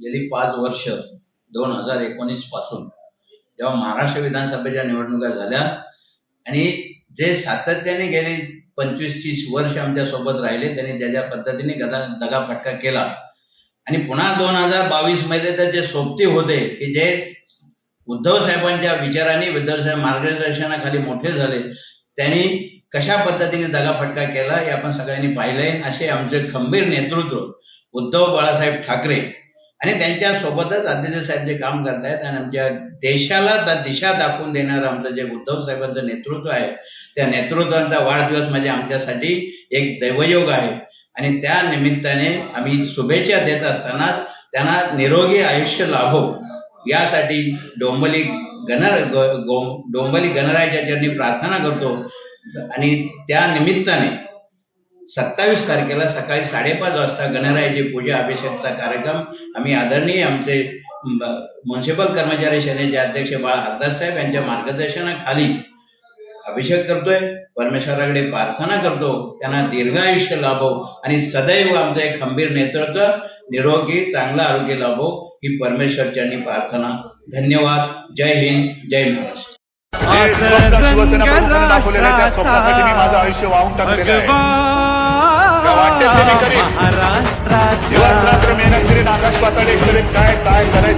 गेली पाच वर्ष दोन हजार एकोणीसपासून जेव्हा महाराष्ट्र विधानसभेच्या निवडणुका झाल्या आणि जे सातत्याने गेले पंचवीस तीस वर्ष आमच्यासोबत राहिले त्यांनी ज्या ज्या पद्धतीने गदा दगाफटका केला. आणि पुन्हा दोन हजार बावीसमध्ये तर जे सोबती होते की जे उद्धव साहेबांच्या विचाराने उद्धव साहेब मार्गदर्शनाखाली मोठे झाले त्यांनी कशा पद्धतीने दगाफटका केला हे आपण सगळ्यांनी पाहिलंय असे आमचे खंबीर नेतृत्व उद्धव बाळासाहेब ठाकरे आणि त्यांच्या सोबतच आदित्य साहेब जे काम करतायत आणि आमच्या देशाला दिशा दाखवून देणारं आमचं जे उद्धव साहेबांचं नेतृत्व आहे त्या नेतृत्वाचा वाढदिवस म्हणजे आमच्यासाठी एक दैवयोग आहे. आणि त्या निमित्ताने आम्ही शुभेच्छा देत असतानाच त्यांना निरोगी आयुष्य लाभो. यासाठी डोंबली गणर डोंबली गणरायाच्या चरणी प्रार्थना करतो. आणि त्या निमित्ताने सत्तावीस तारखेला सकाळी साडेपाच वाजता गणरायाची पूजा अभिषेकचा कार्यक्रम. आम्ही आदरणीय आमचे म्युन्सिपल कर्मचारी सेनेचे अध्यक्ष बाळा हरदास साहेब यांच्या मार्गदर्शनाखाली अभिषेक करतोय. परमेश्वराकडे प्रार्थना करतो. त्यांना दीर्घायुष्य लाभो आणि सदैव आमचं एक खंबीर नेतृत्व निरोगी चांगलं आरोग्य लाभो ही परमेश्वरच्यांनी प्रार्थना. धन्यवाद. जय हिंद जय महाराष्ट्र. शिवसेना प्रमुखांनी दाखवलेलं आहे त्या स्वप्नासाठी मी माझं आयुष्य वाहून टाकलेलं आहे. वाटेत ते मी करीन. दिवस रात्र मेहनत करीन आकाश पाताळे करेन काय काय करायचं?